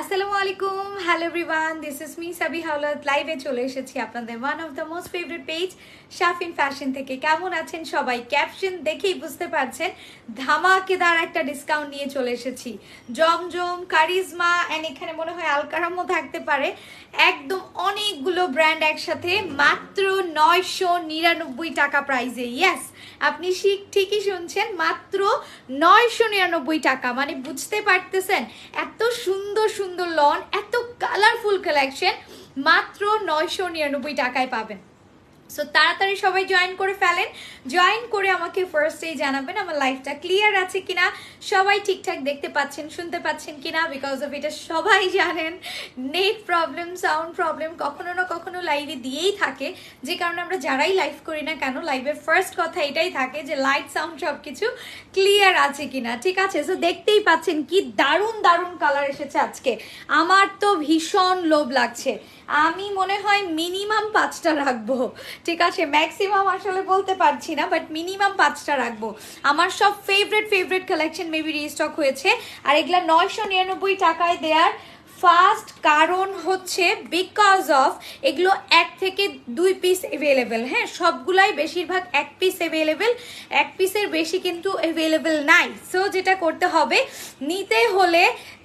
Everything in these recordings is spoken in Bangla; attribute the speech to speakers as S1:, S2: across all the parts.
S1: আসসালামু আলাইকুম। Hello everyone this is me Sabi Hawlat লাইভে চলে এসেছি আপনাদের one of the most favourite page Shafin fashion থেকে। কেমন আছেন সবাই? ক্যাপশন দেখেই বুঝতে পারছেন, ধামাকেদার একটা ডিসকাউন্ট নিয়ে চলে এসেছি। জমজম, কারিজমা অ্যান্ড এখানে মনে হয় আলকারামও থাকতে পারে। একদম অনেকগুলো ব্র্যান্ড একসাথে, মাত্র নয়শো নিরানব্বই টাকা প্রাইজে ইয়েস আপনি ঠিক, ঠিকই শুনছেন, মাত্র নয়শো নিরানব্বই টাকা। মানে বুঝতে পারতেছেন, এত সুন্দর সুন্দর লন এত কালারফুল কালেকশন মাত্র নয়শো নিরানব্বই টাকায় পাবেন। সো তাড়াতাড়ি সবাই জয়েন করে ফেলেন। জয়েন করে আমাকে ফার্স্টেই জানাবেন আমার লাইফটা ক্লিয়ার আছে কিনা। সবাই ঠিকঠাক দেখতে পাচ্ছেন, শুনতে পাচ্ছেন কিনা? বিকজ অফ এটা সবাই জানেন। নেট প্রবলেম সাউন্ড প্রবলেম কখনো না কখনো লাইভে দিয়েই থাকে। যে কারণে আমরা যারাই লাইভ করি না কেন লাইভের ফার্স্ট কথা এটাই থাকে যে লাইট সাউন্ড সব কিছু ক্লিয়ার আছে কিনা। ঠিক আছে? সো দেখতেই পাচ্ছেন কি দারুণ দারুণ কালার এসেছে আজকে। আমার তো ভীষণ লোভ লাগছে। আমি মনে হয় মিনিমাম পাঁচটা রাখব। ঠিক আছে ম্যাক্সিমাম আসলে বলতে পারছি না বাট মিনিমাম পাঁচটা রাখব। আমার সব favourite favourite collection maybe restock হয়েছে। আর এগুলা নয়শো নিরানব্বই টাকায় দেয়ার ফার্স্ট কারণ হচ্ছে বিকজ অফ এগুলো এক থেকে দুই পিস অ্যাভেলেবেল হ্যাঁ সবগুলাই বেশিরভাগ এক পিস অ্যাভেলেবেল এক পিসের বেশি কিন্তু অ্যাভেলেবেল নাই। সো যেটা করতে হবে, নিতে হলে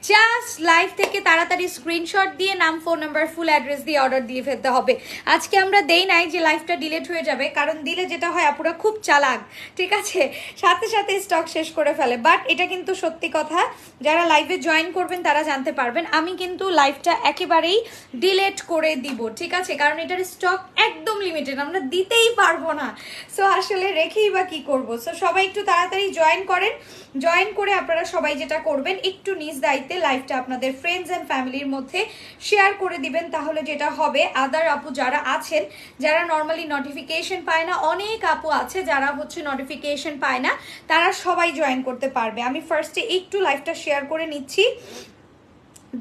S1: জাস্ট লাইভ থেকে তাড়াতাড়ি স্ক্রিনশট দিয়ে নাম ফোন নাম্বার ফুল অ্যাড্রেস দিয়ে অর্ডার দিয়ে ফেলতে হবে। আজকে আমরা দেই নাই যে লাইভটা ডিলেট হয়ে যাবে, কারণ দিলে যেটা হয় আপুরা খুব চালাক, ঠিক আছে? সাথে সাথে স্টক শেষ করে ফেলে। বাট এটা কিন্তু সত্যি কথা, যারা লাইভে জয়েন করবেন তারা জানতে পারবেন। আমি কিন্তু লাইভটা একেবারেই ডিলেট করে দিব, ঠিক আছে? কারণ এটার স্টক একদম লিমিটেড আমরা দিতেই পারব না। সো আসলে রেখেই বা কি করব? সো সবাই একটু তাড়াতাড়ি জয়েন করেন। জয়েন করে আপনারা সবাই যেটা করবেন, একটু নিজ দায়িত্বে লাইভটা আপনাদের ফ্রেন্ডস অ্যান্ড ফ্যামিলির মধ্যে শেয়ার করে দিবেন, তাহলে যেটা হবে আদার আপু যারা আছেন, যারা নর্মালি নোটিফিকেশন পায় না, অনেক আপু আছে যারা হচ্ছে নোটিফিকেশন পায় না, তারা সবাই জয়েন করতে পারবে। আমি ফার্স্টে একটু লাইভটা শেয়ার করে নিচ্ছি।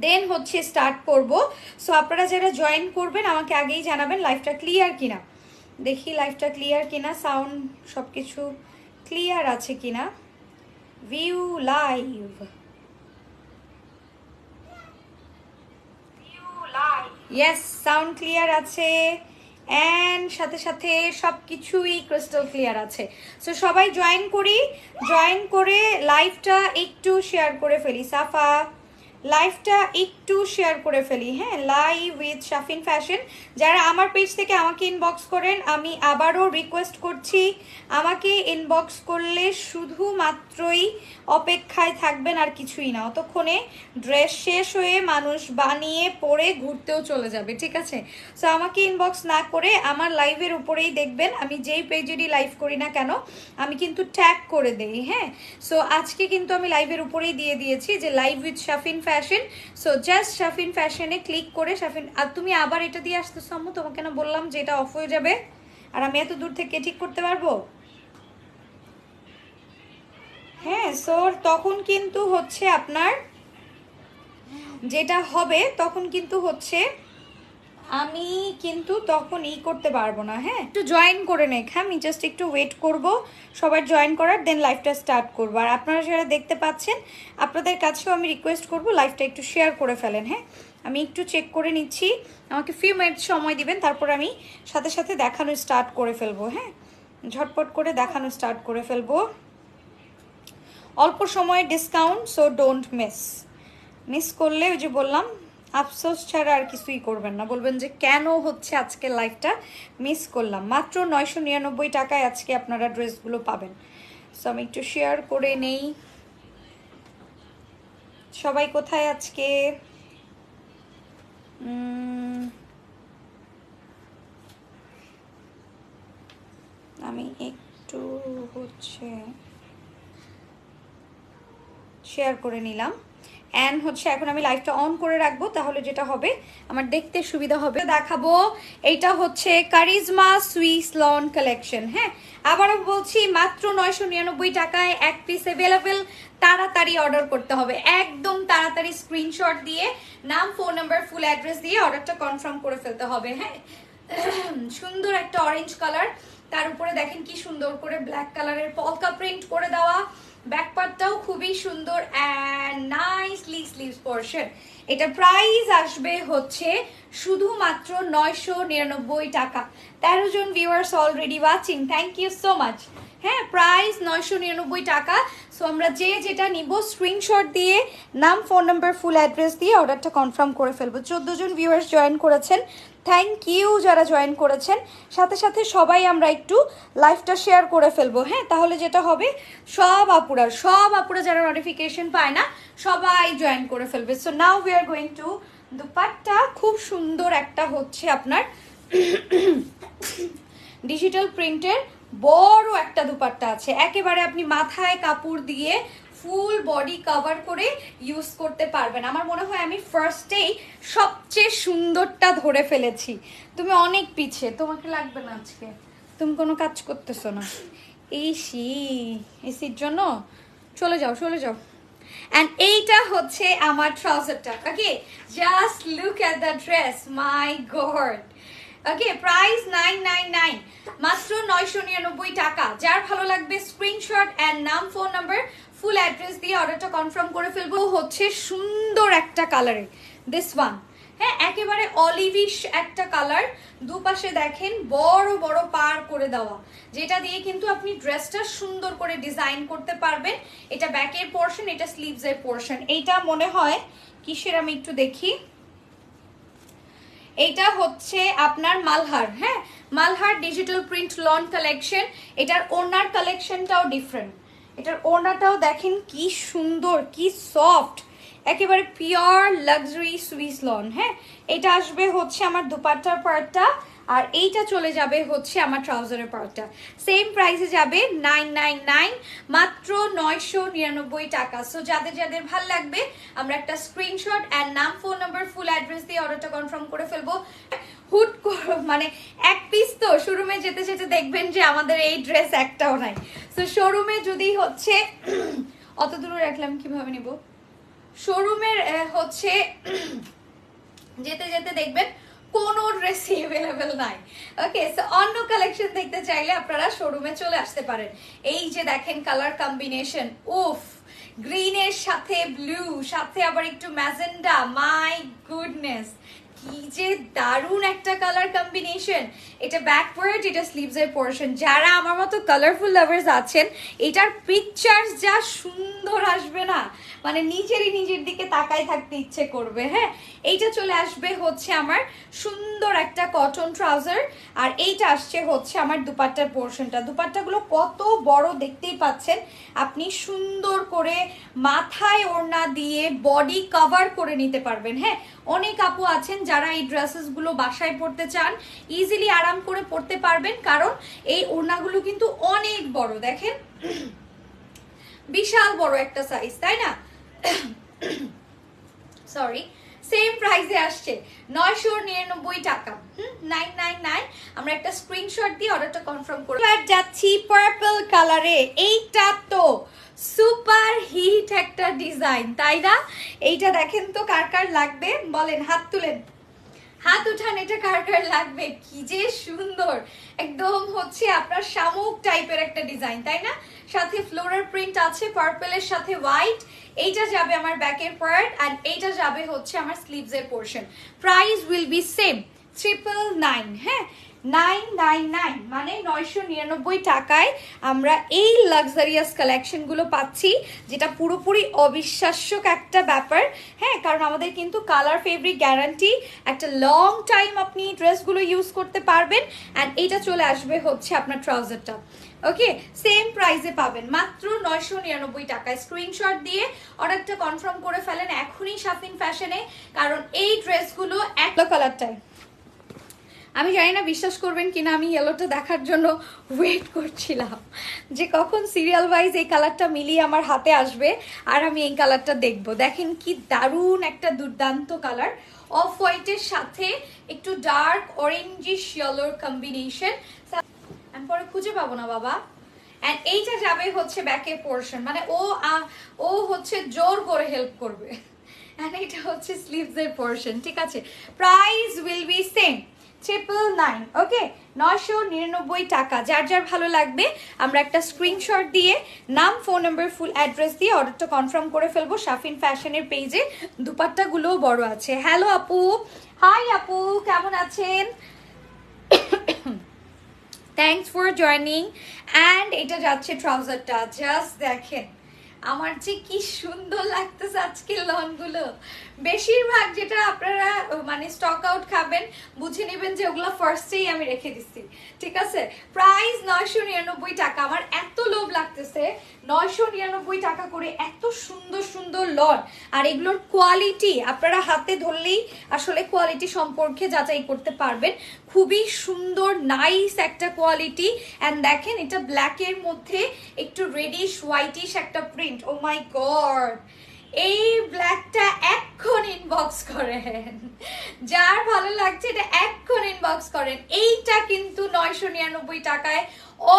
S1: দেন হচ্ছে স্টার্ট করব। সো আপনারা যারা জয়েন করবেন, আমাকে আগেই জানাবেন লাইভটা ক্লিয়ার কিনা। দেখি লাইভটা ক্লিয়ার কিনা সাউন্ড সব কিছু ক্লিয়ার আছে কিনা। View live yes sound clear আছে. অ্যান্ড সাথে সাথে সব কিছুই ক্রিস্টাল ক্লিয়ার আছে. সো সবাই জয়েন করি। জয়েন করে লাইভটা একটু শেয়ার করে ফেলি। সাফা লাইভটা একটু শেয়ার করে ফেলি। হ্যাঁ লাইভ উইথ শাফিন ফ্যাশন। যারা আমার পেজ থেকে আমাকে ইনবক্স করেন, আমি আবারও রিকোয়েস্ট করছি, আমাকে ইনবক্স করলে শুধুমাত্রই অপেক্ষায় থাকবেন আর কিছুই না। অতক্ষণে ড্রেস শেষ হয়ে মানুষ বানিয়ে পরে ঘুরতেও চলে যাবে, ঠিক আছে? সো আমাকে ইনবক্স না করে আমার লাইভের উপরেই দেখবেন। আমি যেই পেজেরই লাইভ করি না কেন, আমি কিন্তু ট্যাগ করে দেই হ্যাঁ? সো আজকে কিন্তু আমি লাইভের উপরেই দিয়ে দিয়েছি যে live with Shafin so just Shafin ফ্যাশনে ক্লিক করে শাফিন আর তুমি আবার এটা দিয়ে আসতে সম্ভব তোমাকে না বললাম যে এটা অফ হয়ে যাবে। আর আমি এত দূর থেকে ঠিক করতে পারব? হ্যাঁ সো তখন কিন্তু হচ্ছে আপনার, যেটা হবে তখন কিন্তু হচ্ছে আমি কিন্তু তখন ই করতে পারব না হ্যাঁ? একটু জয়েন করে নেক হ্যাঁ? আমি জাস্ট একটু ওয়েট করব, সবার জয়েন করার দেন লাইভটা স্টার্ট করব। আর আপনারা যারা দেখতে পাচ্ছেন, আপনাদের কাছেও আমি রিকোয়েস্ট করব লাইভটা একটু শেয়ার করে ফেলেন হ্যাঁ? আমি একটু চেক করে নিচ্ছি, আমাকে ফিউ মিনিট সময় দিবেন, তারপর আমি সাথে সাথে দেখানো স্টার্ট করে ফেলব হ্যাঁ? ঝটপট করে দেখানো স্টার্ট করে ফেলব। অল্প সময়ে discount so don't miss miss করলে ওই যে বললাম আফসোস ছাড়া আর কিছুই করবেন না। বলবেন যে কেন হচ্ছে আজকে লাইফটা মিস করলাম। মাত্র নয়শো নিরানব্বই টাকায় আজকে আপনারা ড্রেসগুলো পাবেন। সো আমি একটু শেয়ার করে নেই। সবাই কোথায় আজকে? আমি একটু হচ্ছে শেয়ার করে নিলাম। অ্যান্ড হচ্ছে এখন আমি লাইভটা অন করে রাখব, তাহলে যেটা হবে, আমার দেখতে সুবিধা হবে। দেখাবো, এইটা হচ্ছে কারিজমা সুইস লন কালেকশন হ্যাঁ? আবারও বলছি, মাত্র নয়শো নিরানব্বই টাকায় এক পিস অ্যাভেলেবেল তাড়াতাড়ি অর্ডার করতে হবে। একদম তাড়াতাড়ি স্ক্রিনশট দিয়ে, নাম ফোন নাম্বার ফুল অ্যাড্রেস দিয়ে অর্ডারটা কনফার্ম করে ফেলতে হবে হ্যাঁ? সুন্দর একটা অরেঞ্জ কালার তার উপরে দেখেন কি সুন্দর করে ব্ল্যাক কালারের পলকা প্রিন্ট করে দেওয়া। ব্যাক পার্টটাও খুবই সুন্দর অ্যান্ড নাইসলি স্লিভস পোর্শন এটা প্রাইস আসবে হচ্ছে শুধুমাত্র নয়শো নিরানব্বই টাকা। তেরো জন viewers already watching thank you so much হ্যাঁ প্রাইস নয়শো নিরানব্বই টাকা। সো আমরা যে যেটা নিব স্ক্রিনশট দিয়ে, নাম ফোন নাম্বার ফুল অ্যাড্রেস দিয়ে অর্ডারটা কনফার্ম করে ফেলব। চোদ্দ জন ভিউয়ার্স জয়েন করেছেন। থ্যাংক ইউ যারা জয়েন করেছেন। সাথে সাথে সবাই আমরা একটু লাইভটা শেয়ার করে ফেলব হ্যাঁ? তাহলে যেটা হবে, সব আপুরা সব আপুরা যারা নোটিফিকেশন পায় না, সবাই জয়েন করে ফেলবে। So now we are going to dupatta. খুব সুন্দর একটা হচ্ছে আপনার ডিজিটাল প্রিন্টের বড় একটা দুপাট্টা আছে। একেবারে আপনি মাথায় কাপড় দিয়ে ফুল বডি কভার করে ইউজ করতে পারবেন। আমার মনে হয় আমি ফার্স্টেই সবচেয়ে সুন্দরটা ধরে ফেলেছি। তুমি অনেক পিছিয়ে তোমাকে লাগবে না আজকে। তুমি কোনো কাজ করতেছো না। এই সি এসির জন্য চলে যাও চলে যাও। অ্যান্ড এইটা হচ্ছে আমার ট্রাউজারটা okay just look at the dress my god okay price nine nine nine মাত্র নয়শো নিরানব্বই টাকা। যার ভালো লাগবে স্ক্রিনশট অ্যান্ড নাম ফোন নাম্বার ফুল অ্যাড্রেস দিয়ে অর্ডারটা কনফার্ম করে ফেলব। হচ্ছে সুন্দর একটা কালারে দিস ওয়ান হ্যাঁ একেবারে অলিভিশ একটা কালার দুপাশে দেখেন বড় বড় পার করে দেওয়া। যেটা দিয়ে কিন্তু আপনি ড্রেসটা সুন্দর করে ডিজাইন করতে পারবেন। এটা ব্যাকের পোর্শন এটা স্লিভসের পোর্শন এইটা মনে হয়, কিসের আমি একটু দেখি? এটা হচ্ছে আপনার মালহার হ্যাঁ? Malhar digital print lawn collection এটার ওনার কালেকশনটাও ডিফারেন্ট এটার ওনাটাও দেখেন কি সুন্দর, কি সফট একেবারে পিওর লাক্সারি সুইস লন হ্যাঁ? এটা আসবে হচ্ছে আমার দুপাট্টার পার্টটা আর এইটা চলে যাবে হচ্ছে আমার ট্রাউজারের পার্টটা সেম প্রাইসে যাবে নাইন নাইন নাইন মাত্র নয়শো নিরানব্বই টাকা। সো যাদের যাদের ভালো লাগবে, আমরা একটা স্ক্রিনশট অ্যান্ড নাম ফোন নাম্বার ফুল অ্যাড্রেস দিয়ে অর্ডারটা কনফার্ম করে ফেলব। হুট মানে এক পিস তো শোরুমে যেতে যেতে দেখবেন যে আমাদের এই ড্রেস একটাও নাই। তো শোরুমে যদি হচ্ছে, অত দূরে রাখলাম, কীভাবে নিব? শোরুমের হচ্ছে, যেতে যেতে দেখবেন কোনো ড্রেসই অ্যাভেলেবেল নাই। ওকে সো অন্য কালেকশন দেখতে চাইলে আপনারা শোরুমে চলে আসতে পারেন। এই যে দেখেন কালার কম্বিনেশন উফ গ্রিনের সাথে ব্লু সাথে আবার একটু ম্যাজেন্ডা মাই গুডনেস কি যে দারুণ একটা কালার কম্বিনেশন এটা ব্যাকওয়ার্ড এটা স্লিভস এর পোর্শন যারা আমার মতো কালারফুল লাভার্স আছেন, এটার যা সুন্দর আসবে না। মানে নিজেরই নিজের দিকে তাকাই থাকতে ইচ্ছে করবে হ্যাঁ? এইটা চলে আসবে হচ্ছে আমার সুন্দর একটা কটন ট্রাউজার আর এইটা আসছে হচ্ছে আমার দুপাট্টার পোর্শনটা দুপাট্টাগুলো কত বড় দেখতেই পাচ্ছেন। আপনি সুন্দর করে মাথায় ওড়না দিয়ে বডি কভার করে নিতে পারবেন হ্যাঁ? অনেক আপু আছেন যারা এই ড্রেসেসগুলো বাসায় পরতে চান। ইজিলি আরাম করে পরতে পারবেন, কারণ এই ওড়নাগুলো কিন্তু অনেক বড়, দেখেন। বিশাল বড় একটা সাইজ তাই না? সরি সেম প্রাইসে আসছে। নয়শো নিরানব্বই টাকা। হুম নাইন নাইন নাইন আমরা একটা স্ক্রিনশট দিয়ে অর্ডারটা কনফার্ম করব এবার যাচ্ছি পার্পল কালারে এইটা তো সুপার হিট একটা ডিজাইন তাই না? এইটা দেখেন তো কার কার লাগবে? বলেন, হাত তুলেন। হাত উঠান, এটা কার কার লাগবে? কি যে সুন্দর। একদম হচ্ছে আপনার শামুক টাইপের একটা ডিজাইন তাই না? সাথে ফ্লোরার প্রিন্ট আছে পার্পেলের সাথে হোয়াইট এইটা যাবে আমার ব্যাকের পার্ট অ্যান্ড এইটা যাবে হচ্ছে আমার স্লিভস এর portion price will be same triple nine হ্যাঁ? নাইন নাইন মানে নয়শো নিরানব্বই টাকায় আমরা এই লাক্সারিয়াস কালেকশনগুলো পাচ্ছি, যেটা পুরোপুরি অবিশ্বাস্য একটা ব্যাপার। হ্যাঁ কারণ আমাদের কিন্তু কালার ফেব্রিক গ্যারান্টি একটা লং টাইম আপনি ড্রেসগুলো ইউজ করতে পারবেন অ্যান্ড এইটা চলে আসবে হচ্ছে আপনার ট্রাউজারটা ওকে সেম প্রাইসে পাবেন, মাত্র নয়শো নিরানব্বই টাকায়। স্ক্রিনশট দিয়ে অর্ডারটা কনফার্ম করে ফেলেন এখনই শাপিং ফ্যাশনে কারণ এই ড্রেসগুলো এক কালারটাই আমি জানি না বিশ্বাস করবেন কিনা, আমি ইয়েলোটা দেখার জন্য ওয়েট করছিলাম যে কখন সিরিয়াল ওয়াইজ এই কালারটা মিলিয়ে আমার হাতে আসবে আর আমি এই কালারটা দেখব। দেখেন কি দারুণ একটা দুর্দান্ত কালার অফ হোয়াইটের সাথে একটু ডার্ক অরেঞ্জিশ ইয়েলোর কম্বিনেশন আমি পরে খুঁজে পাবো না বাবা। অ্যান্ড এইটা যাবে হচ্ছে ব্যাকের পোর্শন মানে ও ও হচ্ছে জোর করে হেল্প করবে। অ্যান্ড এটা হচ্ছে স্লিভস এর পোর্শন ঠিক আছে? Price will be same triple nine okay নয়শো নিরানব্বই টাকা, যার যার ভালো লাগবে, আমরা একটা স্ক্রিনশট দিয়ে নাম ফোন নাম্বার ফুল অ্যাড্রেস দিয়ে অর্ডারটা কনফার্ম করে ফেলব শাফিন ফ্যাশনের পেজে দুপাট্টাগুলোও বড় আছে। হ্যালো আপু। হাই আপু। কেমন আছেন? থ্যাংকস ফর জয়নিং অ্যান্ড এটা যাচ্ছে ট্রাউজারটা জাস্ট দেখেন। আমার যে কি সুন্দর লাগতেছে আজকে লনগুলো। বেশিরভাগ যেটা আপনারা মানে স্টক আউট খাবেন, বুঝে নেবেন যে ওগুলো ফার্স্টেই আমি রেখে দিচ্ছি। ঠিক আছে? প্রাইস নয়শো নিরানব্বই টাকা। আমার এত লোভ লাগতেছে নয়শো নিরানব্বই টাকা করে এত সুন্দর সুন্দর লন। আর এগুলোর কোয়ালিটি আপনারা হাতে ধরলেই আসলে কোয়ালিটি সম্পর্কে যাচাই করতে পারবেন। খুবই সুন্দর নাইস একটা কোয়ালিটি অ্যান্ড দেখেন, এটা ব্ল্যাকের মধ্যে একটু রেডিশ হোয়াইটিশ একটা প্রিন্ট ও মাই গড এই ব্ল্যাকটা এক্ষণ ইনবক্স করেন। যার ভালো লাগছে, এটা এক্ষণ ইনবক্স করেন। এইটা কিন্তু নয়শো নিরানব্বই টাকায়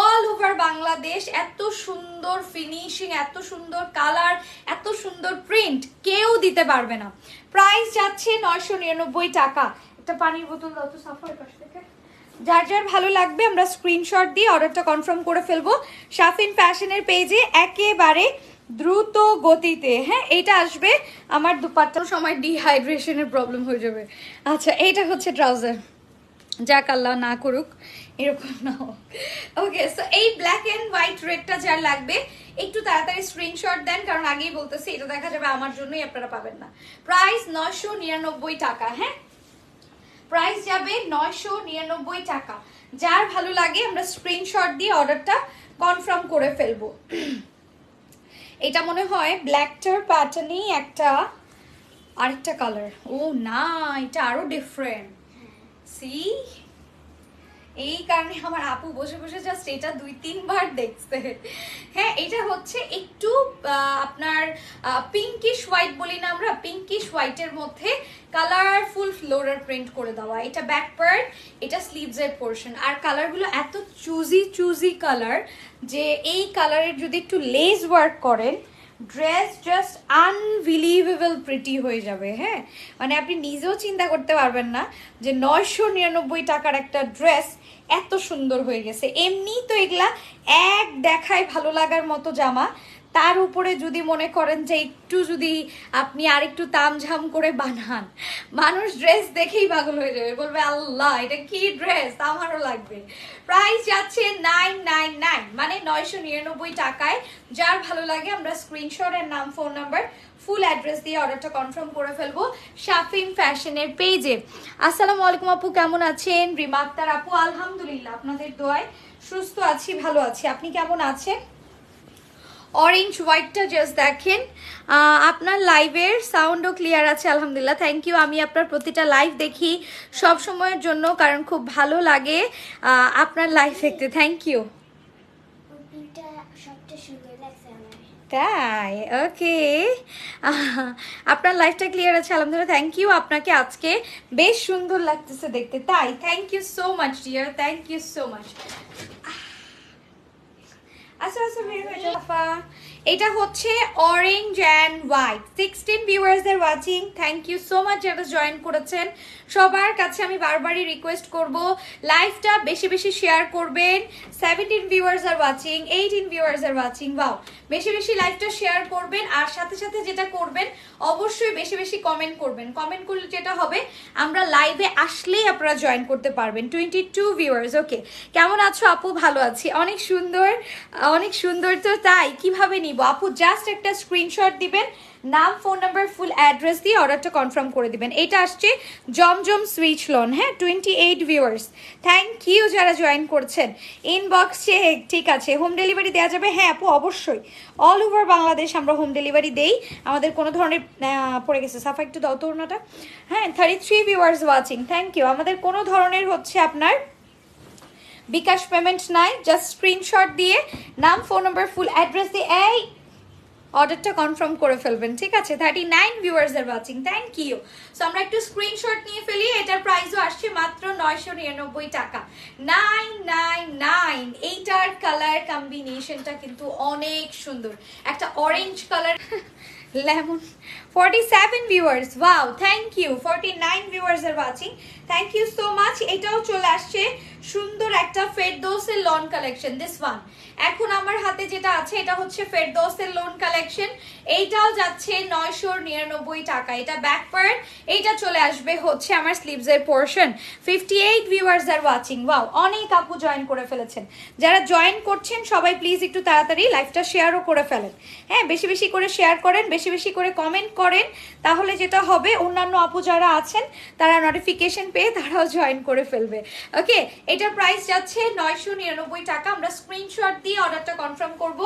S1: অল ওভার বাংলাদেশ। এত সুন্দর ফিনিশিং এত সুন্দর কালার এত সুন্দর প্রিন্ট কেউ দিতে পারবে না। প্রাইস যাচ্ছে নয়শো নিরানব্বই টাকা। একটা পানির বোতল দাও তো সাফার পাশ থেকে। যার যার ভালো লাগবে, আমরা স্ক্রিনশট দিয়ে অর্ডারটা কনফার্ম করে ফেলব। শাফিন ফ্যাশনের পেজে একেবারে দ্রুত গতিতে হ্যাঁ এইটা আসবে। আমার দুপাট্টার সময় ডিহাইড্রেশনের প্রবলেম হয়ে যাবে। আচ্ছা এইটা হচ্ছে ট্রাউজার যাক আল্লাহ না করুক, এরকম না হোক। ওকে সো এই ব্ল্যাক এন্ড হোয়াইট রেডটা যার লাগবে, একটু তাড়াতাড়ি স্ক্রিনশট দেন, কারণ আগেই বলতেছি, এটা দেখা যাবে আমার জন্যই আপনারা পাবেন না। প্রাইস নশো নিরানব্বই টাকা হ্যাঁ? প্রাইস যাবে নয়শো নিরানব্বই টাকা। যার ভালো লাগে আমরা স্ক্রিনশট দিয়ে অর্ডারটা কনফার্ম করে ফেলব। এটা মনে হয় ব্ল্যাকটার প্যাটার্নই একটা আরেকটা কালার ও না এটা আরও ডিফারেন্ট সি এই কারণে আমার আপু বসে বসে জাস্ট এটা দুই, তিনবার দেখছে। হ্যাঁ এটা হচ্ছে একটু আপনার পিঙ্কিশ হোয়াইট বলি না আমরা পিঙ্কিশ হোয়াইটের মধ্যে কালারফুল ফ্লোরার প্রিন্ট করে দেওয়া। এটা ব্যাক পার্ট এটা স্লিভস এর পোর্শন আর কালারগুলো এত চুজি চুজি কালার যে এই কালারের যদি একটু লেস ওয়ার্ক করেন ড্রেস জাস্ট আনবিলিভেবল প্রিটি হয়ে যাবে হ্যাঁ? মানে আপনি নিজেও চিন্তা করতে পারবেন না যে নয়শো নিরানব্বই টাকার একটা ড্রেস এত সুন্দর হয়ে গেছে। এমনি তো এগুলা এক দেখায় ভালো লাগার মতো জামা। তার উপরে যদি মনে করেন যে একটু যদি আপনি আর একটু তামঝাম করে বানান, মানুষ ড্রেস দেখেই পাগল হয়ে যাবে। বলবে, আল্লাহ, এটা কি ড্রেস আমারও লাগবে। প্রাইস যাচ্ছে নাইন নাইন নাইন মানে নয়শো নিরানব্বই টাকায়। যার ভালো লাগে, আমরা স্ক্রিনশট এর নাম ফোন নাম্বার ফুল অ্যাড্রেস দিয়ে অর্ডারটা কনফার্ম করে ফেলব শাফিন ফ্যাশনের পেজে আসসালামু আলাইকুম আপু, কেমন আছেন? রিমা আক্তার আপু, আলহামদুলিল্লাহ, আপনাদের দোয়ায় সুস্থ আছি, ভালো আছি। আপনি কেমন আছেন? অরেঞ্জ হোয়াইটটা জাস্ট দেখেন। আপনার লাইভের সাউন্ডও ক্লিয়ার আছে আলহামদুলিল্লাহ। থ্যাংক ইউ আমি আপনার প্রতিটা লাইভ দেখি সব সময়ের জন্য কারণ খুব ভালো লাগে আপনার লাইভ দেখতে। থ্যাংক ইউ তাই? ওকে আপনার লাইফটা ক্লিয়ার আছে আলহামদুলিল্লাহ। থ্যাংক ইউ আপনাকে আজকে বেশ সুন্দর লাগতেছে দেখতে। তাই thank you so much dear thank you so much আচ্ছা আচ্ছা এটা হচ্ছে অরেঞ্জ অ্যান্ড হোয়াইট সিক্সটিন ভিউয়ার্সদের watching thank you so much যারা জয়েন করেছেন। সবার কাছে আমি বারবারই রিকোয়েস্ট করব লাইভটা বেশি বেশি শেয়ার করবেন। Seventeen viewers are watching eighteen viewers are watching বাও বেশি বেশি লাইভটা শেয়ার করবেন আর সাথে সাথে যেটা করবেন, অবশ্যই বেশি বেশি কমেন্ট করবেন। কমেন্ট করলে যেটা হবে, আমরা লাইভে আসলেই আপনারা জয়েন করতে পারবেন টোয়েন্টি টু ভিউয়ার্স ওকে কেমন আছো আপু? ভালো আছি। অনেক সুন্দর অনেক সুন্দর তো তাই, কীভাবে নিব? আপু জাস্ট একটা স্ক্রিনশট দিবেন নাম ফোন নাম্বার ফুল অ্যাড্রেস দিয়ে অর্ডারটা কনফার্ম করে দিবেন। এটা আসছে জমজম সুইচ লোন হ্যাঁ twenty eight viewers thank you যারা জয়েন করছেন। ইনবক্স চেক ঠিক আছে হোম ডেলিভারি দেওয়া যাবে? হ্যাঁ আপু, অবশ্যই। অল ওভার বাংলাদেশ আমরা হোম ডেলিভারি দেই। আমাদের কোনো ধরনের পড়ে গেছে। সাফা, একটু দাও তো ওনাটা হ্যাঁ thirty three viewers watching thank you আমাদের কোনো ধরনের হচ্ছে আপনার বিকাশ পেমেন্ট নাই। জাস্ট স্ক্রিনশট দিয়ে নাম ফোন নাম্বার ফুল অ্যাড্রেস দিয়ে, এই অর্ডারটা কনফার্ম করে ফেলবেন, ঠিক আছে? Thirty nine viewers are watching thank you so আমরা একটু স্ক্রিনশট নিয়ে ফেলি, এটার প্রাইসও আসছে মাত্র নয়শো নিরানব্বই টাকা। নাইন নাইন নাইন এইটার কালার কম্বিনেশনটা কিন্তু অনেক সুন্দর। একটা orange colour lemon lemon 47 viewers, wow, thank you 49 viewers are watching, thank you so much, এটাও চলে আসছে সুন্দর একটা ফেরদৌসের লন কালেকশন দিস ওয়ান এখন আমার হাতে যেটা আছে, এটা হচ্ছে ফেরদৌসের লোন কালেকশন এইটাও যাচ্ছে নয়শো নিরানব্বই টাকা। এটা ব্যাক পার্ট এইটা চলে আসবে হচ্ছে আমার স্লিভস এর portion fifty eight viewers are watching wow অনেক আপু জয়েন করে ফেলেছেন। যারা জয়েন করছেন, সবাই প্লিজ একটু তাড়াতাড়ি লাইভটা শেয়ারও করে ফেলেন। হ্যাঁ বেশি বেশি করে শেয়ার করেন, বেশি বেশি করে কমেন্ট করেন। তাহলে যেটা হবে, অন্যান্য আপু যারা আছেন, তারা নোটিফিকেশন পেয়ে তারাও জয়েন করে ফেলবে। ওকে এটার প্রাইস যাচ্ছে নয়শো নিরানব্বই টাকা। আমরা স্ক্রিনশট দিয়ে অর্ডারটা কনফার্ম করব।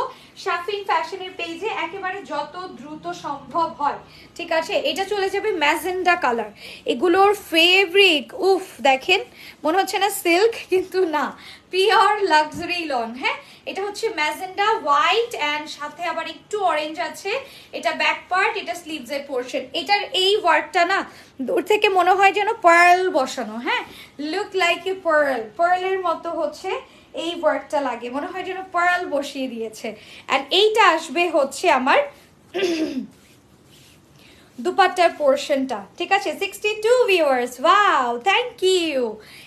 S1: শাফিন ফ্যাশনের পেজে একেবারে যত দ্রুত সম্ভব হয়। ঠিক আছে? এটা চলে যাবে ম্যাজেন্ডা কালার এগুলোর ফেব্রিক উফ, দেখেন, মনে হচ্ছে না সিল্ক কিন্তু না। পিওর লাক্সারি লন হ্যাঁ? এটা হচ্ছে ম্যাজেন্ডা হোয়াইট অ্যান্ড সাথে আবার একটু অরেঞ্জ আছে। এটা ব্যাক পার্ট এটা স্লিভস এর পোর্শন এটার এই ওয়ার্কটা না, দূর থেকে মনে হয় যেন পার্ল বসানো হ্যাঁ? লুক লাইক এ পার্ল পার্লের মতো হচ্ছে এই ওয়ার্কটা লাগে। মনে হয় যেন পার্ল বসিয়ে দিয়েছে। অ্যান্ড এইটা আসবে হচ্ছে আমার দুপাট্টার পোর্শনটা ঠিক আছে? Sixty two viewers wow thank you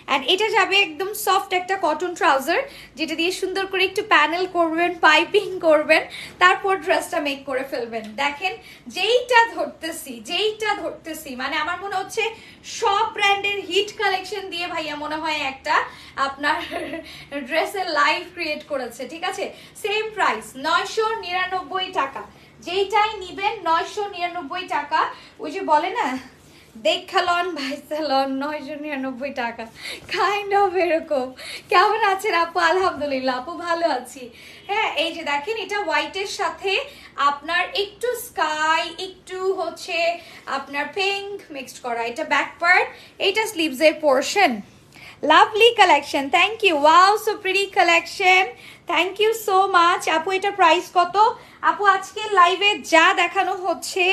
S1: and এটা যাবে একদম সফট একটা কটন ট্রাউজার যেটা দিয়ে সুন্দর করে একটু প্যানেল করবেন পাইপিং করবেন, তারপর ড্রেসটা মেক করে ফেলবেন। দেখেন, যেইটা ধরতেছি যেইটা ধরতেছি মানে আমার মনে হচ্ছে সব ব্র্যান্ডের হিট কালেকশন দিয়ে ভাইয়া মনে হয় একটা আপনার ড্রেসের লাইফ ক্রিয়েট করেছে, ঠিক আছে? সেম প্রাইস নয়শো নিরানব্বই টাকা। যেইটাই নিবেন নয়শো নিরানব্বই টাকা। ওই যে বলে না দেখালন ভাইসালন নয়শো নিরানব্বই টাকা। কাইন্ড অফ এরকম। কেমন আছেন আপু? আলহামদুলিল্লাহ, আপু ভালো আছি। হ্যাঁ এই যে দেখেন, এটা হোয়াইটের সাথে আপনার একটু স্কাই একটু হচ্ছে আপনার পিঙ্ক মিক্সড করা। এটা ব্যাক পার্ট এটা স্লিভস এর portion lovely collection thank you wow so pretty collection thank you so much আপু, এটা প্রাইস কত? আপু, আজকে লাইভে যা দেখানো হচ্ছে,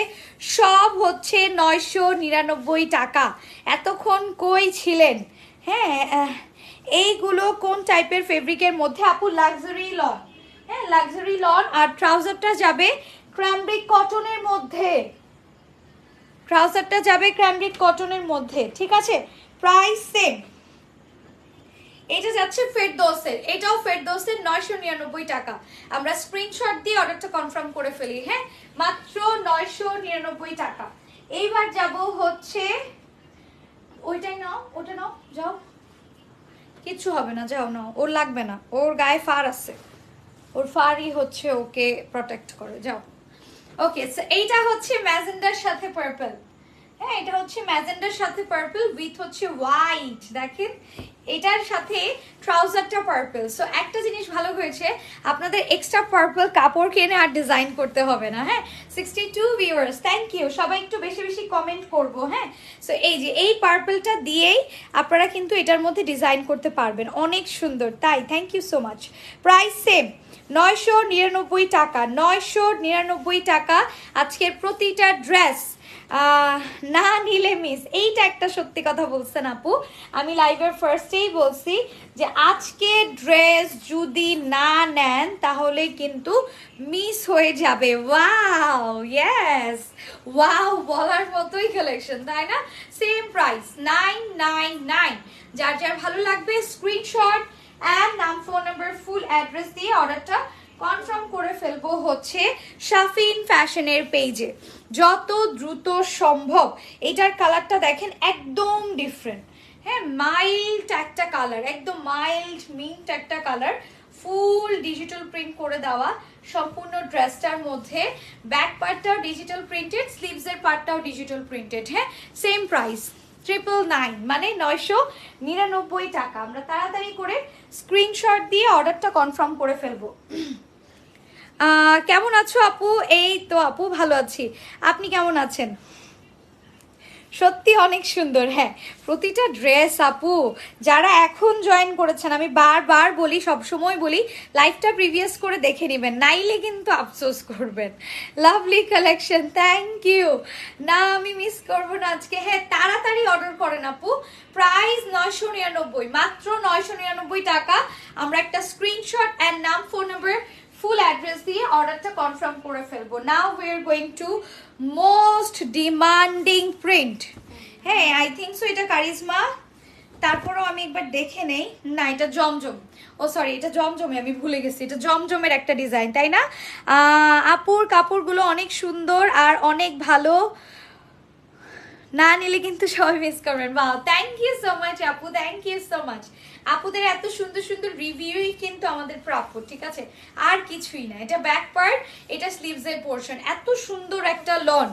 S1: সব হচ্ছে নয়শো নিরানব্বই টাকা। এতক্ষণ কই ছিলেন? হ্যাঁ এইগুলো কোন টাইপের ফেব্রিকের মধ্যে? আপু লাক্সারি লন হ্যাঁ লাক্সারি লন আর ট্রাউজারটা যাবে ক্র্যামব্রিক কটনের মধ্যে। ট্রাউজারটা যাবে ক্রামব্রিক কটনের মধ্যে। ঠিক আছে? প্রাইস সেম যাচ্ছে ফেরদৌসের। এটাও ফেরদৌসের নয়শো নিরানব্বই টাকা। আমরা স্ক্রিনশট দিয়ে অর্ডারটা কনফার্ম করে ফেলি হ্যাঁ? মাত্র নয়শো নিরানব্বই টাকা। এইবার যাব হচ্ছে, ওইটাই নাও, ওটা নাও, যাও। হবে না, যাও ওর লাগবে না। ওর গায়ে ফার আছে। ওর ফারই হচ্ছে ওকে প্রোটেক্ট করে। যাও। ওকে এইটা হচ্ছে ম্যাজেন্ডার সাথে পার্পল হ্যাঁ এটা হচ্ছে ম্যাজেন্ডার সাথে পার্পল উইথ হচ্ছে হোয়াইট দেখেন এটার সাথে ট্রাউজারটা পার্পল সো একটা জিনিস ভালো হয়েছে, আপনাদের এক্সট্রা পার্পল কাপড় কিনে আর ডিজাইন করতে হবে না হ্যাঁ? Sixty two viewers thank you সবাই একটু বেশি বেশি কমেন্ট করব হ্যাঁ? সো এই যে, এই পার্পলটা দিয়েই আপনারা কিন্তু এটার মধ্যে ডিজাইন করতে পারবেন। অনেক সুন্দর, তাই thank you so much price same নয়শো নিরানব্বই টাকা, নয়শো নিরানব্বই টাকা আজকের প্রতিটা ড্রেস না নিলে মিস এইটা একটা সত্যি কথা বলছেন আপু। আমি লাইভের ফার্স্টেই বলছি যে আজকে ড্রেস যদি না নেন, তাহলে কিন্তু মিস হয়ে যাবে। ওয়াও ইয়েস ওয়াও বলার মতোই কালেকশন তাই না? Same price nine nine nine যার যার ভালো লাগবে স্ক্রিনশট অ্যান্ড নাম ফোন নাম্বার ফুল অ্যাড্রেস দিয়ে অর্ডারটা কনফার্ম করে ফেলব হচ্ছে শাফিন ফ্যাশনের পেজে। যত দ্রুত সম্ভব, এটার কালারটা দেখেন একদম ডিফারেন্ট হ্যাঁ মাইল্ড একটা কালার, একদম মাইল্ড মিন্ট একটা কালার ফুল ডিজিটাল প্রিন্ট করে দেওয়া, সম্পূর্ণ ড্রেসটার মধ্যে। ব্যাক পার্টটাও ডিজিটাল প্রিন্টেড স্লিভসের পার্টটাও ডিজিটাল প্রিন্টেড হ্যাঁ সেম প্রাইস ট্রিপল নাইন মানে নয়শো নিরানব্বই টাকা। আমরা তাড়াতাড়ি করে স্ক্রিনশট দিয়ে অর্ডারটা কনফার্ম করে ফেলব। কেমন আছো আপু? এই তো আপু, ভালো আছি। আপনি কেমন আছেন? সত্যি অনেক সুন্দর হ্যাঁ। প্রতিটা ড্রেস আপু, যারা এখন জয়েন করেছেন, আমি বারবার বলি সব সময় বলি লাইফটা প্রিভিয়াস করে দেখে নেবেন, নাইলে কিন্তু আফসোস করবেন। লাভলি কালেকশন থ্যাংক ইউ না, আমি মিস করব না আজকে। হ্যাঁ তাড়াতাড়ি অর্ডার করেন আপু। প্রাইস নয়শো নিরানব্বই, মাত্র নয়শো নিরানব্বই টাকা। আমরা একটা স্ক্রিনশট অ্যান্ড নাম ফোন নাম্বার ফুল অ্যাড্রেস দিয়ে অর্ডারটা কনফার্ম করে ফেলব। Now we are going to most demanding print হ্যাঁ আই থিঙ্ক সো এটা কারিজমা। তারপরও আমি একবার দেখে নেই। না, এটা জমজম। ও সরি এটা জমজমে, আমি ভুলে গেছি। এটা জমজমের একটা ডিজাইন তাই না? আপুর কাপড়গুলো অনেক সুন্দর আর অনেক ভালো। না নিলে কিন্তু সবাই মিস করবেন। বা থ্যাংক ইউ সো মাচ আপু থ্যাংক ইউ সো মাচ আপুদের এত সুন্দর সুন্দর রিভিউই কিন্তু আমাদের প্রাপ্য, ঠিক আছে? আর কিছুই না। এটা ব্যাক পার্ট এটা স্লিভস এর পোর্শন এত সুন্দর একটা লন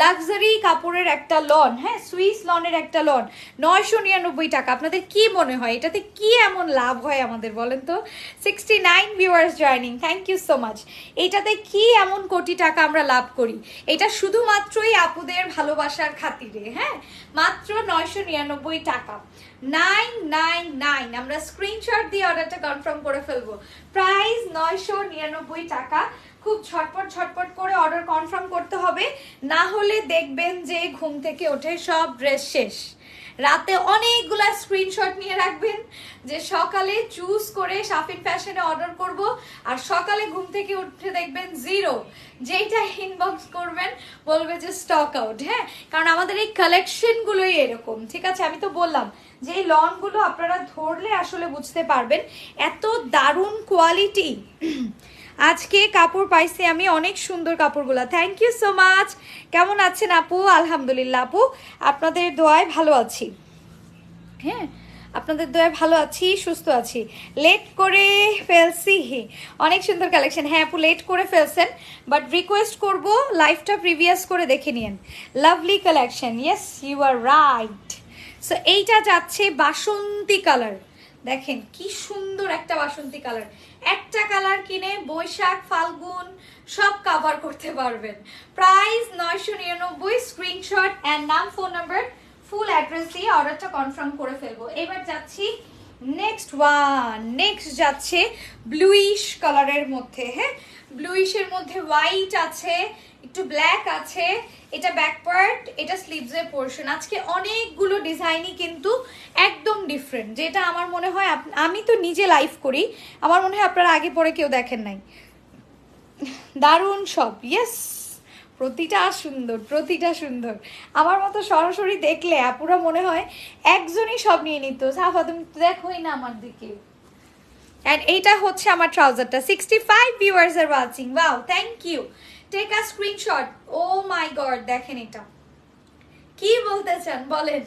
S1: লাক্সারি কাপড়ের একটা লন হ্যাঁ? সুইস লনের একটা লন নয়শো নিরানব্বই টাকা। আপনাদের কি মনে হয়? এটাতে কি এমন লাভ হয় আমাদের, বলেন তো? Sixty nine viewers joining thank you so much এটাতে কি এমন কোটি টাকা আমরা লাভ করি? এটা শুধুমাত্রই আপুদের ভালোবাসার খাতিরে হ্যাঁ? মাত্র নয়শো নিরানব্বই টাকা। Nine nine nine. আমরা স্ক্রিনশট দিয়ে অর্ডারটা কনফার্ম করে ফেলব। প্রাইস নয়শো নিরানব্বই টাকা। খুব ছটপট ছটপট করে অর্ডার কনফার্ম করতে হবে। না হলে দেখবেন যে ঘুম থেকে ওঠে সব ড্রেস শেষ। রাতে অনেকগুলা স্ক্রিনশট নিয়ে রাখবেন যে সকালে চুজ করে শাফিন ফ্যাশনে অর্ডার করব আর সকালে ঘুম থেকে উঠে দেখবেন জিরো যেইটা ইনবক্স করবেন, বলবে যে স্টক আউট হ্যাঁ? কারণ আমাদের এই কালেকশনগুলোই এরকম, ঠিক আছে? আমি তো বললাম যে এই লনগুলো আপনারা ধরলে আসলে বুঝতে পারবেন এত দারুণ কোয়ালিটি আজকে কাপড় পাইছি আমি, অনেক সুন্দর কাপড়গুলো। থ্যাংক ইউ সো মাচ কেমন আছেন আপু? আলহামদুলিল্লাহ আপু। আপনাদের দোয়ায় ভালো আছি। হ্যাঁ আপনাদের দয়া ভালো আছি, সুস্থ আছি। লেট করে ফেলছি। অনেক সুন্দর কালেকশন হ্যাঁ আপু লেট করে ফেলছেন বাট রিকোয়েস্ট করব লাইফটা প্রিভিয়াস করে দেখে নিন lovely collection yes you are right so এইটা যাচ্ছে বাসন্তী কালার দেখেন কি সুন্দর একটা বাসন্তী কালার। একটা কালার কিনে বৈশাখ, ফাল্গুন সব কাভার করতে পারবেন। প্রাইস নয়শো নিরানব্বই স্ক্রিনশট অ্যান্ড নাম ফোন নাম্বার ফুল অ্যাড্রেস দিয়ে অর্ডারটা কনফার্ম করে ফেলব। এবার যাচ্ছি নেক্সট ওয়ান নেক্সট যাচ্ছে ব্লুইশ কালারের মধ্যে হ্যাঁ? ব্লুইশের মধ্যে হোয়াইট আছে, একটু ব্ল্যাক আছে এটা ব্যাক পার্ট এটা স্লিভসের পোর্শন আজকে অনেকগুলো ডিজাইনই কিন্তু একদম ডিফারেন্ট যেটা আমার মনে হয় আমি তো নিজে লাইভ করি। আমার মনে হয় আপনারা আগে পরে কেউ দেখেন নাই। দারুণ সব ইয়েস প্রতিটা সুন্দর প্রতিটা সুন্দর। আমার মতো সরাসরি দেখলে আপুরা মনে হয় একজনই সব নিয়ে নিত। সাফা, তুমি দেখোই না আমার দিকে। অ্যান্ড এইটা হচ্ছে আমার ট্রাউজারটা sixty five viewers are watching wow thank you take a screenshot oh my god দেখেন এটা। কি বলতে চান, বলেন।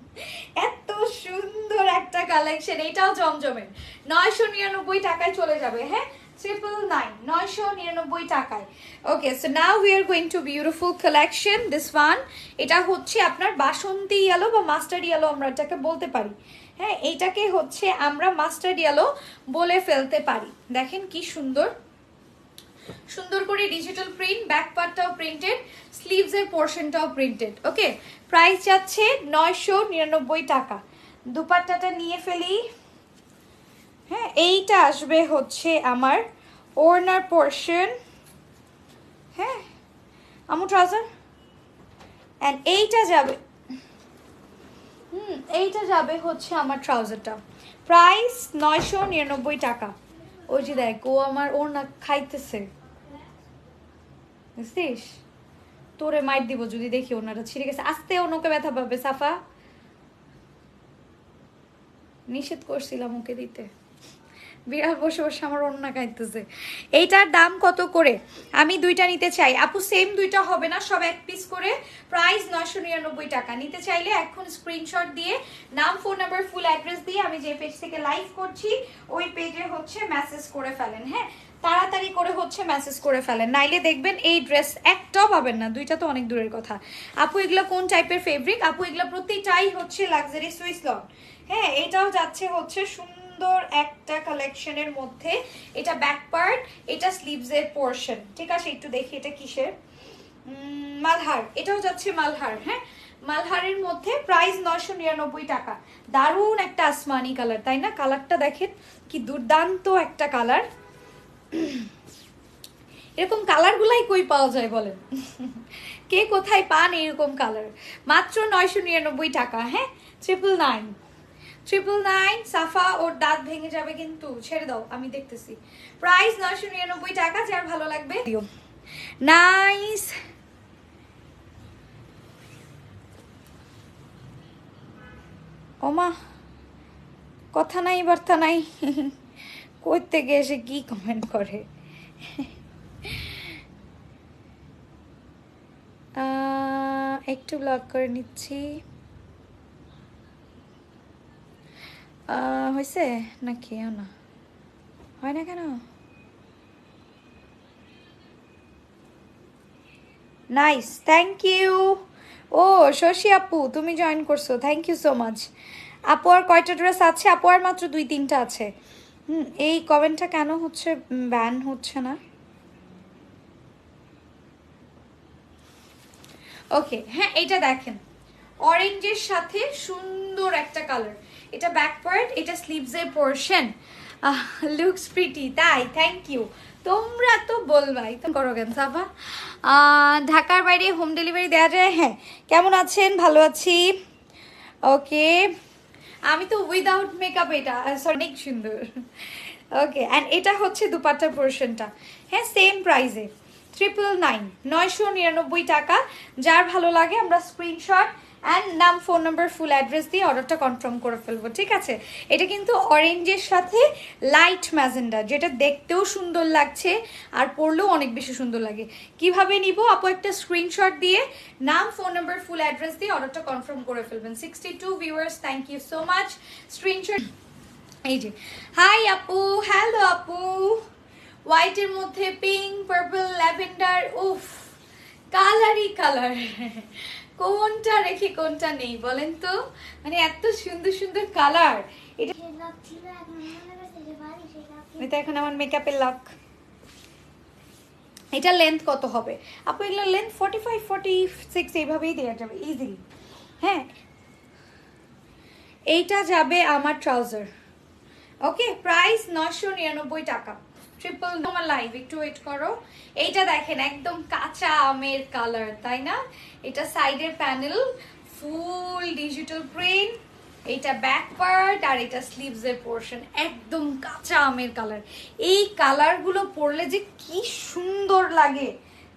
S1: এত সুন্দর একটা কালেকশন এটাও জমজমের। নয়শো নিরানব্বই টাকায় চলে যাবে হ্যাঁ? ট্রিপল নাইন নয়শো নিরানব্বই টাকায়। Okay so now we are going to beautiful collection this one এটা হচ্ছে আপনার বাসন্তী ইয়েলো বা মাস্টার ইয়েলো আমরা এটাকে বলতে পারি। হ্যাঁ এইটাকে হচ্ছে আমরা মাস্টার ইয়েলো বলে ফেলতে পারি। দেখেন কি সুন্দর। সুন্দর করে ডিজিটাল প্রিন্ট ব্যাক পার্টটাও প্রিন্টেড স্লিভস এর পোর্শনটাও প্রিন্টেড ওকে প্রাইস যাচ্ছে নয়শো নিরানব্বই টাকা। দুপাট্টাটা নিয়ে ফেলি। হ্যাঁ এইটা আসবে হচ্ছে আমার ওড়নার পোর্শন হ্যাঁ আমু ট্রাউজার অ্যান্ড এইটা যাবে হুম, এইটা যাবে হচ্ছে আমার ট্রাউজারটা প্রাইস নয়শো নিরানব্বই টাকা। ওই যে দেখ, ও আমার ওর না খাইতেছে। বুঝছিস? তোরে মাইট দিব যদি দেখি ওনারা ছিঁড়ে গেছে। আস্তে ওনাকে ব্যথা পাবে, সাফা। নিষেধ করছিলাম ওকে দিতে। বিড়াল বসে বসে আমার অন্য খাইতেছে এইটার দাম কত করে? আমি দুইটা নিতে চাই। আপু সেম দুইটা হবে না, সব এক পিস করে। প্রাইস নয়শো নিরানব্বই টাকা। নিতে চাইলে এখন স্ক্রিনশট দিয়ে, নাম ফোন নাম্বার ফুল অ্যাড্রেস দিয়ে আমি যে পেজ থেকে লাইভ করছি, ওই পেজে হচ্ছে মেসেজ করে ফেলেন হ্যাঁ? তাড়াতাড়ি করে হচ্ছে মেসেজ করে ফেলেন। নাইলে দেখবেন এই ড্রেস একটাও পাবেন না। দুইটা তো অনেক দূরের কথা। আপু, এগুলো কোন টাইপের ফেব্রিক আপু, এগুলো প্রতিটাই হচ্ছে লাক্সারি সুইস লন হ্যাঁ এটাও যাচ্ছে হচ্ছে সুন্দর একটা কালেকশনের মধ্যে এটা ব্যাক পার্ট এটা স্লিভসের পোর্শন ঠিক আছে, একটু দেখি এটা কিসের? মালহার, এটাও যাচ্ছে মালহার হ্যাঁ? মালহারের মধ্যে প্রাইস নয়শো নিরানব্বই টাকা। দারুণ একটা আসমানি কালার তাই না? কালারটা দেখেন, কি দুর্দান্ত একটা কালার এরকম কালারগুলাই কই পাওয়া যায় বলেন? কে কোথায় পান এরকম কালার মাত্র নয়শো নিরানব্বই টাকা হ্যাঁ? Triple nine triple nine Safa ওর দাঁত ভেঙে যাবে কিন্তু, ছেড়ে দাও, আমি দেখতেছি। প্রাইস নয়শো নিরানব্বই টাকা যার ভালো লাগবে? নাইস ওমা, কথা নাই, বার্তা নাই। করতে গিয়ে সে কি কমেন্ট করে? একটু ব্লগ করে নিচ্ছি। হয়েছে নাকি না হয় না কেন? Nice thank you oh, Shashi আপু, তুমি জয়েন করছ থ্যাংক ইউ সো মাচ আপু, আর কয়টা ড্রেস আছে? আপু, আর মাত্র দুই তিনটা আছে। হুম, এই কমেন্টটা কেন হচ্ছে ব্যান হচ্ছে না? ওকে হ্যাঁ এটা দেখেন। অরেঞ্জের সাথে সুন্দর একটা কালার এটা ব্যাক পার্ট এটা স্লিভসের পোর্শন লুকস প্রিটি তাই থ্যাংক ইউ তোমরা তো বলবাই, তো করো কেন, সাফা? ঢাকার বাইরে হোম ডেলিভারি দেওয়া যায়? হ্যাঁ কেমন আছেন? ভালো আছি? ওকে আমি তো উইদাউট মেকআপ এটা অনেক সুন্দর। ওকে অ্যান্ড এটা হচ্ছে দুপাট্টার পোর্শনটা হ্যাঁ সেম প্রাইসে ট্রিপল নাইন নয়শো নিরানব্বই টাকা। যার ভালো লাগে, আমরা স্ক্রিনশট অ্যান্ড নাম ফোন নাম্বার ফুল অ্যাড্রেস দিয়ে অর্ডারটা কনফার্ম করে ফেলব, ঠিক আছে? এটা কিন্তু অরেঞ্জের সাথে লাইট ম্যাজেন্ডা যেটা দেখতেও সুন্দর লাগছে আর পরলেও অনেক বেশি সুন্দর লাগে। কীভাবে নিব? আপু, একটা স্ক্রিনশট দিয়ে নাম ফোন নাম্বার ফুল অ্যাড্রেস দিয়ে অর্ডারটা কনফার্ম করে ফেলবেন। Sixty two viewers thank you so much screenshot এই যে। হাই আপু। হ্যালো আপু। হোয়াইটের মধ্যে পিঙ্ক পার্পল ল্যাভেন্ডার উফ কালারই কালার কোনটা রেখে কোনটা নেই বলেন তো? মানে এত সুন্দর সুন্দর কালার এটা
S2: এখন
S1: আমার মেকআপের লক এটা লেন্থ কত হবে? আপু এগুলো length forty five forty six এইভাবেই দেওয়া যাবে ইজিলি হ্যাঁ? এইটা যাবে আমার ট্রাউজার ওকে প্রাইস নশো নিরানব্বই টাকা। ট্রিপল তোমার লাইভ একটু ওয়েট করো। এইটা দেখেন, একদম কাঁচা আমের কালার তাই না? এটা সাইডের প্যানেল ফুল ডিজিটাল প্রিন্ট এইটা ব্যাক পার্ট আর এটা স্লিভস এর পোর্শন একদম কাঁচা আমের কালার এই কালারগুলো পরলে যে কি সুন্দর লাগে।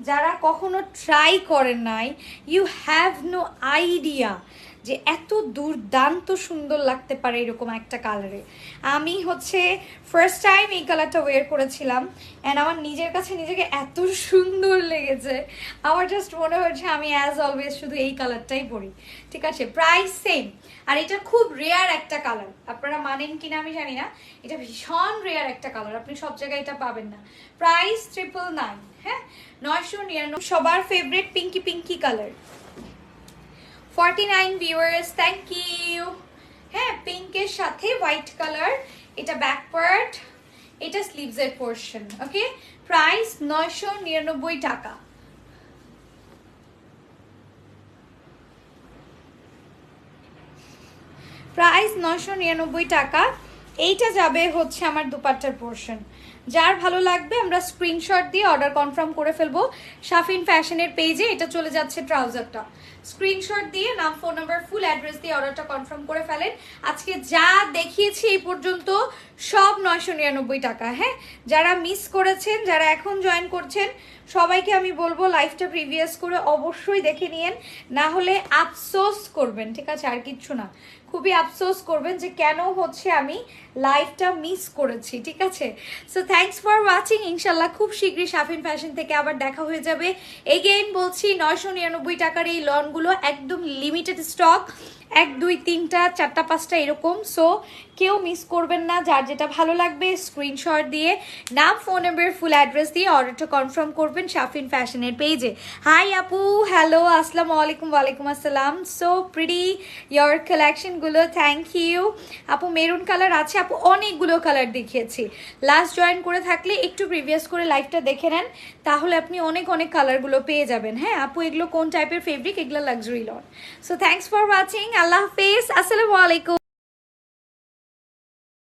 S1: যারা কখনো ট্রাই করেন নাই ইউ হ্যাভ নো আইডিয়া যে এত দুর্দান্ত সুন্দর লাগতে পারে এরকম একটা কালারে আমি হচ্ছে ফার্স্ট টাইম এই কালারটা ওয়ের করেছিলাম অ্যান্ড আমার নিজের কাছে নিজেকে এত সুন্দর লেগেছে। আমার জাস্ট মনে হয়েছে আমি অ্যাজ অলওয়েজ শুধু এই কালারটাই পরি। ঠিক আছে? প্রাইস সেম আর এটা খুব রেয়ার একটা কালার আপনারা মানেন কিনা আমি জানি না। এটা ভীষণ রেয়ার একটা কালার আপনি সব জায়গায় এটা পাবেন না। প্রাইস ট্রিপল নাইন হ্যাঁ? নয়শো নিরানব্বই, সবার favourite pinky pinky colour 49 viewers thank হ্যাঁ পিঙ্কের সাথে হোয়াইট কালার এটা ব্যাক পার্ট এটা স্লিভস এর পোর্শন ওকে প্রাইস নয়শো নিরানব্বই টাকা। প্রাইস নয়শো নিরানব্বই টাকা, এইটা যাবে হচ্ছে আমার দুপাট্টার পোর্শন যার ভালো লাগবে, আমরা স্ক্রিনশট দিয়ে অর্ডার কনফার্ম করে ফেলব। শাফিন ফ্যাশনের পেজে এটা চলে যাচ্ছে ট্রাউজারটা স্ক্রিনশট দিয়ে নাম, ফোন নাম্বার ফুল অ্যাড্রেস দিয়ে অর্ডারটা কনফার্ম করে ফেলেন। আজকে যা দেখিয়েছি এই পর্যন্ত সব নয়শো নিরানব্বই টাকা হ্যাঁ? যারা মিস করেছেন, যারা এখন জয়েন করছেন, সবাইকে আমি বলব লাইফটা প্রিভিয়াস করে অবশ্যই দেখে নিয়েন। না হলে আফসোস করবেন, ঠিক আছে? আর কিচ্ছু না। খুবই আফসোস করবেন যে কেন হচ্ছে আমি লাইফটা মিস করেছি, ঠিক আছে? সো থ্যাঙ্কস ফর ওয়াচিং ইনশাল্লাহ খুব শীঘ্রই শাফিন ফ্যাশন থেকে আবার দেখা হয়ে যাবে। এগেইন বলছি, নয়শো নিরানব্বই টাকার এই লনগুলো একদম লিমিটেড স্টক এক, দুই, তিনটা, চারটা, পাঁচটা এরকম। সো কেউ মিস করবেন না, যার যেটা ভালো লাগবে স্ক্রিনশট দিয়ে, নাম ফোন নাম্বার ফুল অ্যাড্রেস দিয়ে অর্ডারটা কনফার্ম করবেন শাফিন ফ্যাশনের পেজে হাই আপু হ্যালো আসসালামু আলাইকুম, ওয়ালাইকুম আসসালাম। সো প্রিটি ইয়ার কালেকশনগুলো থ্যাংক ইউ আপু মেরুন কালার আছে আপু, অনেকগুলো কালার দেখিয়েছি। লাস্ট জয়েন করে থাকলে একটু প্রিভিয়াস করে লাইভটা দেখে নেন, তাহলে আপনি অনেক অনেক কালারগুলো পেয়ে যাবেন। হ্যাঁ আপু, এগুলো কোন টাইপের ফেব্রিক এগুলো luxury lawn. So thanks for watching আল্লাহ হাফেজ, আসসালামু আলাইকুম।